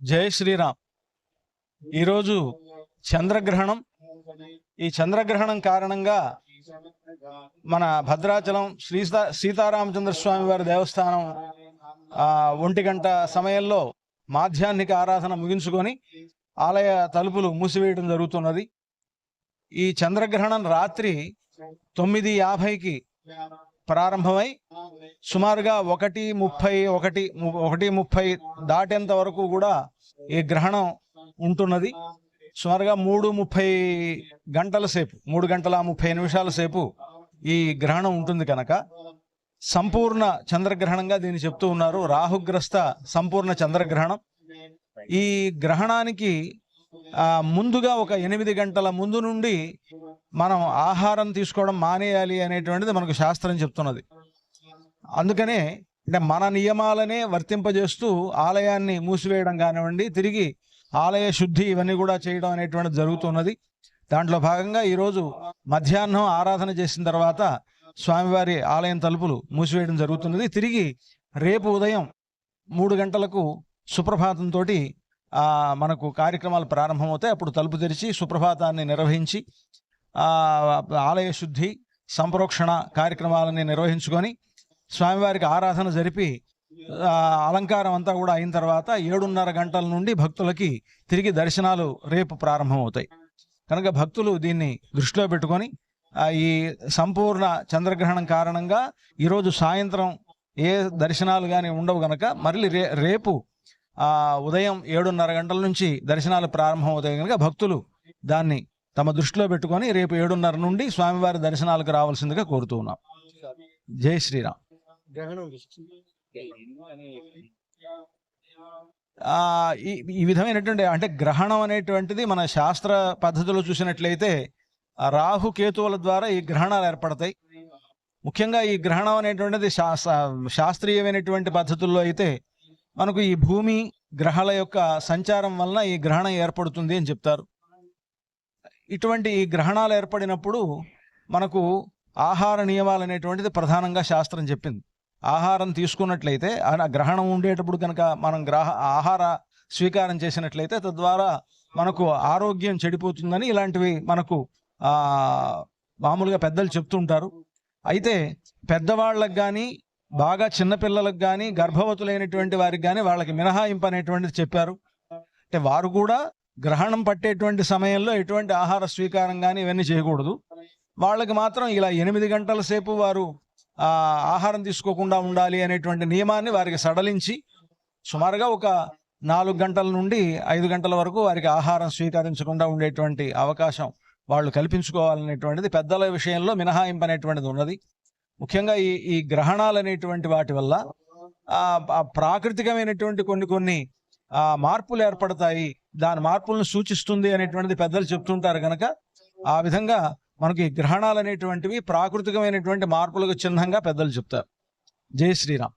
జై శ్రీరామ్. ఈరోజు చంద్రగ్రహణం. ఈ చంద్రగ్రహణం కారణంగా మన భద్రాచలం శ్రీ సీతారామచంద్ర స్వామి వారి దేవస్థానం ఒంటి గంట సమయంలో మాధ్యాహ్నిక ఆరాధన ముగించుకొని ఆలయ తలుపులు మూసివేయడం జరుగుతున్నది. ఈ చంద్రగ్రహణం రాత్రి తొమ్మిది యాభైకి ప్రారంభమై సుమారుగా ఒకటి ముప్పై ఒకటి ము- ఒకటి ముప్పై దాటేంత వరకు కూడా ఈ గ్రహణం ఉంటున్నది. సుమారుగా మూడు ముప్పై గంటల సేపు మూడు గంటల ముప్పై నిమిషాల సేపు ఈ గ్రహణం ఉంటుంది కనుక సంపూర్ణ చంద్రగ్రహణంగా దీన్ని చెప్తూ ఉన్నారు. రాహుగ్రస్త సంపూర్ణ చంద్రగ్రహణం. ఈ గ్రహణానికి ముందుగా ఒక ఎనిమిది గంటల ముందు నుండి మనం ఆహారం తీసుకోవడం మానేయాలి అనేటువంటిది మనకు శాస్త్రం చెప్తున్నది. అందుకనే అంటే మన నియమాలనే వర్తింపజేస్తూ ఆలయాన్ని మూసివేయడం కానివ్వండి తిరిగి ఆలయ శుద్ధి ఇవన్నీ కూడా చేయడం అనేటువంటిది జరుగుతున్నది. దాంట్లో భాగంగా ఈరోజు మధ్యాహ్నం ఆరాధన చేసిన తర్వాత స్వామివారి ఆలయం తలుపులు మూసివేయడం జరుగుతున్నది. తిరిగి రేపు ఉదయం మూడు గంటలకు సుప్రభాతంతో మనకు కార్యక్రమాలు ప్రారంభమవుతాయి. అప్పుడు తలుపు తెరిచి సుప్రభాతాన్ని నిర్వహించి ఆలయ శుద్ధి సంప్రోక్షణ కార్యక్రమాలని నిర్వహించుకొని స్వామివారికి ఆరాధన జరిపి అలంకారం అంతా కూడా అయిన తర్వాత ఏడున్నర గంటల నుండి భక్తులకి తిరిగి దర్శనాలు రేపు ప్రారంభమవుతాయి. కనుక భక్తులు దీన్ని దృష్టిలో పెట్టుకొని ఈ సంపూర్ణ చంద్రగ్రహణం కారణంగా ఈరోజు సాయంత్రం ఏ దర్శనాలు కానీ ఉండవు గనక మళ్ళీ రే రేపు ఉదయం ఏడున్నర గంటల నుంచి దర్శనాలు ప్రారంభమవుతాయి కనుక భక్తులు దాన్ని తమ దృష్టిలో పెట్టుకొని రేపు ఏడున్నర నుండి స్వామివారి దర్శనాలకు రావాల్సిందిగా కోరుతూ ఉన్నాం. జై శ్రీరామ్. ఈ విధమైనటువంటి అంటే గ్రహణం అనేటువంటిది మన శాస్త్ర పద్ధతిలో చూసినట్లయితే రాహు కేతువుల ద్వారా ఈ గ్రహణాలు ఏర్పడతాయి. ముఖ్యంగా ఈ గ్రహణం అనేటువంటిది శాస్త్ర శాస్త్రీయమైనటువంటి పద్ధతుల్లో అయితే మనకు ఈ భూమి గ్రహాల యొక్క సంచారం వలన ఈ గ్రహణం ఏర్పడుతుంది అని చెప్తారు. ఇటువంటి ఈ గ్రహణాలు ఏర్పడినప్పుడు మనకు ఆహార నియమాలు అనేటువంటిది ప్రధానంగా శాస్త్రం చెప్పింది. ఆహారం తీసుకున్నట్లయితే ఆ గ్రహణం ఉండేటప్పుడు కనుక మనం గ్రహ ఆహార స్వీకారం చేసినట్లయితే తద్వారా మనకు ఆరోగ్యం చెడిపోతుందని ఇలాంటివి మనకు మామూలుగా పెద్దలు చెప్తుంటారు. అయితే పెద్దవాళ్ళకి కానీ బాగా చిన్నపిల్లలకు కానీ గర్భవతులైనటువంటి వారికి కానీ వాళ్ళకి మినహాయింపు అనేటువంటిది చెప్పారు. అంటే వారు కూడా గ్రహణం పట్టేటువంటి సమయంలో ఎటువంటి ఆహార స్వీకారం కానీ ఇవన్నీ చేయకూడదు. వాళ్ళకి మాత్రం ఇలా ఎనిమిది గంటల సేపు వారు ఆహారం తీసుకోకుండా ఉండాలి అనేటువంటి నియమాన్ని వారికి సడలించి సుమారుగా ఒక నాలుగు గంటల నుండి ఐదు గంటల వరకు వారికి ఆహారం స్వీకరించకుండా ఉండేటువంటి అవకాశం వాళ్ళు కల్పించుకోవాలనేటువంటిది పెద్దల విషయంలో మినహాయింపు అనేటువంటిది ఉన్నది. ముఖ్యంగా ఈ ఈ గ్రహణాలు అనేటువంటి వాటి వల్ల ప్రాకృతికమైనటువంటి కొన్ని కొన్ని మార్పులు ఏర్పడతాయి. దాని మార్పులను సూచిస్తుంది అనేటువంటిది పెద్దలు చెప్తుంటారు కనుక ఆ విధంగా మనకి గ్రహణాలు అనేటువంటివి ప్రాకృతికమైనటువంటి మార్పులకు చిహ్నంగా పెద్దలు చెప్తారు. జై శ్రీరామ్.